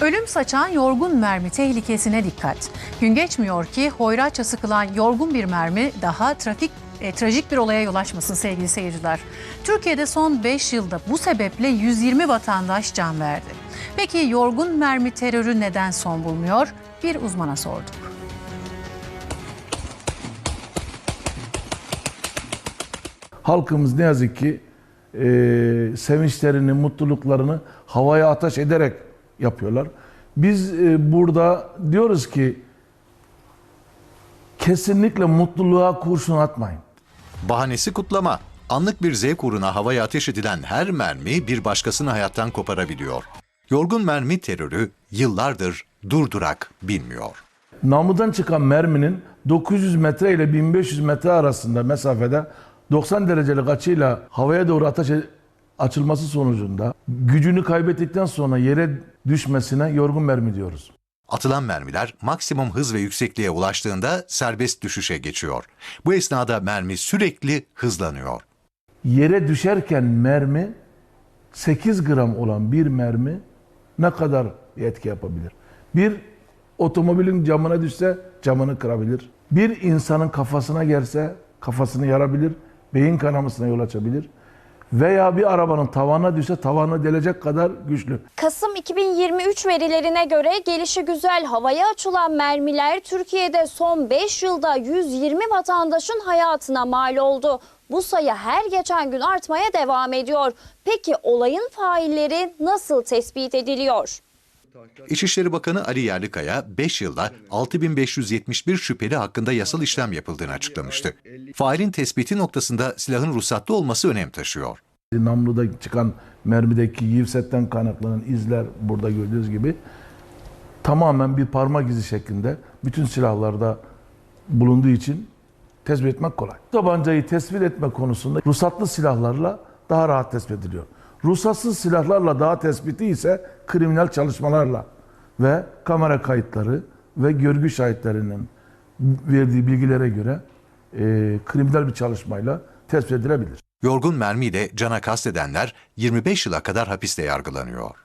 Ölüm saçan yorgun mermi tehlikesine dikkat. Gün geçmiyor ki hoyratça sıkılan yorgun bir mermi daha trafik e, trajik bir olaya yol açmasın sevgili seyirciler. Türkiye'de son 5 yılda bu sebeple 120 vatandaş can verdi. Peki yorgun mermi terörü neden son bulmuyor? Bir uzmana sorduk. Halkımız ne yazık ki e, sevinçlerini, mutluluklarını havaya ateş ederek yapıyorlar. Biz e, burada diyoruz ki kesinlikle mutluluğa kurşun atmayın. Bahanesi kutlama. Anlık bir zevk uğruna havaya ateş edilen her mermi bir başkasını hayattan koparabiliyor. Yorgun mermi terörü yıllardır durdurak bilmiyor. Namludan çıkan merminin 900 metre ile 1500 metre arasında mesafede 90 derecelik açıyla havaya doğru ateş açılması sonucunda gücünü kaybettikten sonra yere düşmesine yorgun mermi diyoruz. Atılan mermiler maksimum hız ve yüksekliğe ulaştığında serbest düşüşe geçiyor. Bu esnada mermi sürekli hızlanıyor. Yere düşerken mermi 8 gram olan bir mermi ne kadar etki yapabilir? Bir otomobilin camına düşse camını kırabilir. Bir insanın kafasına gelse kafasını yarabilir, beyin kanamasına yol açabilir. Veya bir arabanın tavanına düşse tavanı delecek kadar güçlü. Kasım 2023 verilerine göre gelişi güzel havaya açılan mermiler Türkiye'de son 5 yılda 120 vatandaşın hayatına mal oldu. Bu sayı her geçen gün artmaya devam ediyor. Peki olayın failleri nasıl tespit ediliyor? İçişleri Bakanı Ali Yerlikaya 5 yılda 6571 şüpheli hakkında yasal işlem yapıldığını açıklamıştı. Failin tespiti noktasında silahın ruhsatlı olması önem taşıyor. Namluda çıkan mermideki yivsetten kaynaklanan izler burada gördüğünüz gibi tamamen bir parmak izi şeklinde bütün silahlarda bulunduğu için tespit etmek kolay. Tabancayı tespit etme konusunda ruhsatlı silahlarla daha rahat tespit ediliyor. Ruhsatsız silahlarla daha tespiti ise kriminal çalışmalarla ve kamera kayıtları ve görgü şahitlerinin verdiği bilgilere göre e, kriminal bir çalışmayla tespit edilebilir. Yorgun mermiyle cana kastedenler 25 yıla kadar hapiste yargılanıyor.